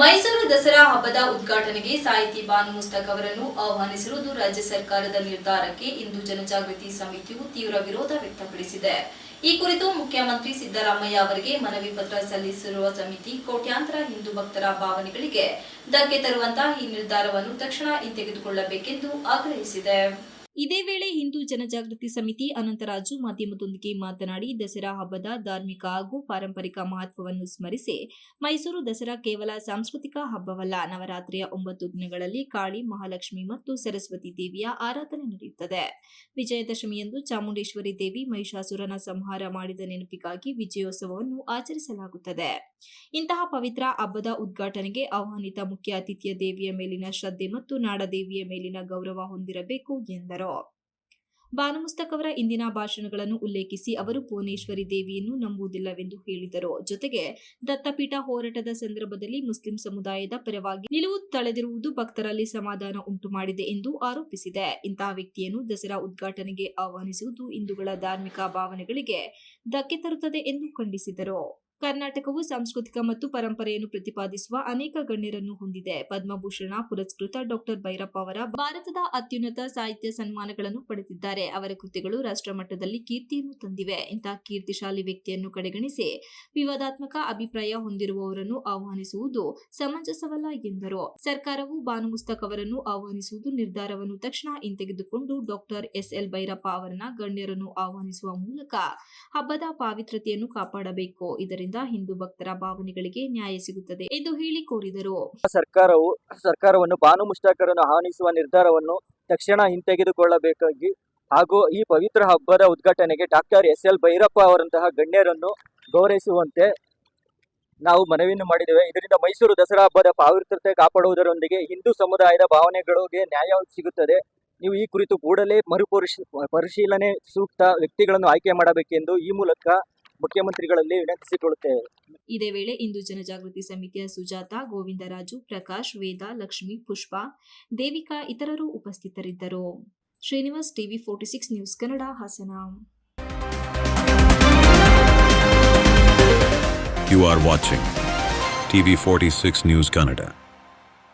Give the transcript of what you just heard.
ಮೈಸೂರು ದಸರಾ ಹಬ್ಬದ ಉದ್ಘಾಟನೆಗೆ ಸಾಹಿತಿ ಬಾನು ಮುಸ್ತಕ್ ಅವರನ್ನು ಆಹ್ವಾನಿಸಿರುವುದು ರಾಜ್ಯ ಸರ್ಕಾರದ ನಿರ್ಧಾರಕ್ಕೆ ಇಂದು ಜನಜಾಗೃತಿ ಸಮಿತಿಯು ತೀವ್ರ ವಿರೋಧ ವ್ಯಕ್ತಪಡಿಸಿದೆ. ಈ ಕುರಿತು ಮುಖ್ಯಮಂತ್ರಿ ಸಿದ್ದರಾಮಯ್ಯ ಅವರಿಗೆ ಮನವಿ ಪತ್ರ ಸಲ್ಲಿಸಿರುವ ಸಮಿತಿ ಕೋಟ್ಯಾಂತರ ಹಿಂದೂ ಭಕ್ತರ ಭಾವನೆಗಳಿಗೆ ಧಕ್ಕೆ ತರುವಂತಹ ಈ ನಿರ್ಧಾರವನ್ನು ತಕ್ಷಣ ಹಿಂತೆಗೆದುಕೊಳ್ಳಬೇಕೆಂದು ಆಗ್ರಹಿಸಿದೆ. ಇದೇ ವೇಳೆ ಹಿಂದೂ ಜನಜಾಗೃತಿ ಸಮಿತಿ ಅನಂತರಾಜು ಮಾಧ್ಯಮದೊಂದಿಗೆ ಮಾತನಾಡಿ ದಸರಾ ಹಬ್ಬದ ಧಾರ್ಮಿಕ ಹಾಗೂ ಪಾರಂಪರಿಕ ಮಹತ್ವವನ್ನು ಸ್ಮರಿಸಿ, ಮೈಸೂರು ದಸರಾ ಕೇವಲ ಸಾಂಸ್ಕೃತಿಕ ಹಬ್ಬವಲ್ಲ, ನವರಾತ್ರಿಯ ಒಂಬತ್ತು ದಿನಗಳಲ್ಲಿ ಕಾಳಿ ಮಹಾಲಕ್ಷ್ಮಿ ಮತ್ತು ಸರಸ್ವತಿ ದೇವಿಯ ಆರಾಧನೆ ನಡೆಯುತ್ತದೆ. ವಿಜಯದಶಮಿಯಂದು ಚಾಮುಂಡೇಶ್ವರಿ ದೇವಿ ಮಹಿಷಾಸುರನ ಸಂಹಾರ ಮಾಡಿದ ನೆನಪಿಗಾಗಿ ವಿಜಯೋತ್ಸವವನ್ನು ಆಚರಿಸಲಾಗುತ್ತದೆ. ಇಂತಹ ಪವಿತ್ರ ಹಬ್ಬದ ಉದ್ಘಾಟನೆಗೆ ಆಹ್ವಾನಿತ ಮುಖ್ಯ ಅತಿಥಿಯ ದೇವಿಯ ಮೇಲಿನ ಶ್ರದ್ಧೆ ಮತ್ತು ನಾಡದೇವಿಯ ಮೇಲಿನ ಗೌರವ ಹೊಂದಿರಬೇಕು ಎಂದರು. ಭಾನುಮುಸ್ತಕ್ ಅವರ ಇಂದಿನ ಭಾಷಣಗಳನ್ನು ಉಲ್ಲೇಖಿಸಿ ಅವರು ಭುವನೇಶ್ವರಿ ದೇವಿಯನ್ನು ನಂಬುವುದಿಲ್ಲವೆಂದು ಹೇಳಿದರು. ಜೊತೆಗೆ ದತ್ತಪೀಠ ಹೋರಾಟದ ಸಂದರ್ಭದಲ್ಲಿ ಮುಸ್ಲಿಂ ಸಮುದಾಯದ ಪರವಾಗಿ ನಿಲುವು ತಳೆದಿರುವುದು ಭಕ್ತರಲ್ಲಿ ಸಮಾಧಾನ ಉಂಟು ಮಾಡಿದೆ ಎಂದು ಆರೋಪಿಸಿದೆ. ಇಂತಹ ವ್ಯಕ್ತಿಯನ್ನು ದಸರಾ ಉದ್ಘಾಟನೆಗೆ ಆಹ್ವಾನಿಸುವುದು ಹಿಂದೂಗಳ ಧಾರ್ಮಿಕ ಭಾವನೆಗಳಿಗೆ ಧಕ್ಕೆ ತರುತ್ತದೆ ಎಂದು ಖಂಡಿಸಿದರು. ಕರ್ನಾಟಕವು ಸಾಂಸ್ಕೃತಿಕ ಮತ್ತು ಪರಂಪರೆಯನ್ನು ಪ್ರತಿಪಾದಿಸುವ ಅನೇಕ ಗಣ್ಯರನ್ನು ಹೊಂದಿದೆ. ಪದ್ಮಭೂಷಣ ಪುರಸ್ಕೃತ ಡಾಕ್ಟರ್ ಭೈರಪ್ಪ ಅವರ ಭಾರತದ ಅತ್ಯುನ್ನತ ಸಾಹಿತ್ಯ ಸನ್ಮಾನಗಳನ್ನು ಪಡೆದಿದ್ದಾರೆ. ಅವರ ಕೃತಿಗಳು ರಾಷ್ಟ್ರಮಟ್ಟದಲ್ಲಿ ಕೀರ್ತಿಯನ್ನು ತಂದಿವೆ. ಇಂತಹ ಕೀರ್ತಿಶಾಲಿ ವ್ಯಕ್ತಿಯನ್ನು ಕಡೆಗಣಿಸಿ ವಿವಾದಾತ್ಮಕ ಅಭಿಪ್ರಾಯ ಹೊಂದಿರುವವರನ್ನು ಆಹ್ವಾನಿಸುವುದು ಸಮಂಜಸವಲ್ಲ ಎಂದರು. ಸರ್ಕಾರವು ಭಾನು ಮುಸ್ತಕ್ ಅವರನ್ನು ಆಹ್ವಾನಿಸುವುದು ನಿರ್ಧಾರವನ್ನು ತಕ್ಷಣ ಹಿಂತೆಗೆದುಕೊಂಡು ಡಾಕ್ಟರ್ ಎಸ್ಎಲ್ ಭೈರಪ್ಪ ಅವರನ್ನ ಗಣ್ಯರನ್ನು ಆಹ್ವಾನಿಸುವ ಮೂಲಕ ಹಬ್ಬದ ಪಾವಿತ್ರತೆಯನ್ನು ಕಾಪಾಡಬೇಕು. ಇದರಿಂದ ಹಿಂದೂ ಭಕ್ತರ ಭಾವನೆಗಳಿಗೆ ನ್ಯಾಯ ಸಿಗುತ್ತದೆ ಎಂದು ಹೇಳಿ ಕೋರಿದರು. ಸರ್ಕಾರವು, ಸರ್ಕಾರವನ್ನು ಬಾನು ಮುಷ್ಟಾಕರನ್ನು ಆಹ್ವಾನಿಸುವ ನಿರ್ಧಾರವನ್ನು ತಕ್ಷಣ ಹಿಂತೆಗೆದುಕೊಳ್ಳಬೇಕಾಗಿ ಹಾಗೂ ಈ ಪವಿತ್ರ ಹಬ್ಬದ ಉದ್ಘಾಟನೆಗೆ ಡಾಕ್ಟರ್ ಎಸ್ ಎಲ್ ಭೈರಪ್ಪ ಅವರಂತಹ ಗಣ್ಯರನ್ನು ಗೌರವಿಸುವಂತೆ ನಾವು ಮನವಿಯನ್ನು ಮಾಡಿದ್ದೇವೆ. ಇದರಿಂದ ಮೈಸೂರು ದಸರಾ ಹಬ್ಬದ ಪಾವಿತ್ರತೆ ಕಾಪಾಡುವುದರೊಂದಿಗೆ ಹಿಂದೂ ಸಮುದಾಯದ ಭಾವನೆಗಳಿಗೆ ನ್ಯಾಯ ಸಿಗುತ್ತದೆ. ನೀವು ಈ ಕುರಿತು ಕೂಡಲೇ ಮರುಪರಿಶೀ, ಪರಿಶೀಲನೆ ಸೂಕ್ತ ವ್ಯಕ್ತಿಗಳನ್ನು ಆಯ್ಕೆ ಮಾಡಬೇಕೆಂದು ಈ ಮೂಲಕ ಮುಖ್ಯಮಂತ್ರಿಗಳಲ್ಲಿ ವಿನಂತಿಸಿಕೊಳ್ಳುತ್ತೇವೆ. ಇದೇ ವೇಳೆ ಇಂದು ಜನಜಾಗೃತಿ ಸಮಿತಿಯ ಸುಜಾತ ಗೋವಿಂದರಾಜು ಪ್ರಕಾಶ್ ವೇದ ಲಕ್ಷ್ಮಿ ಪುಷ್ಪಾ ದೇವಿಕಾ ಇತರರು ಉಪಸ್ಥಿತರಿದ್ದರು. Srinivas TV forty six news Kannada Hassan. You are watching TV46 News Kannada.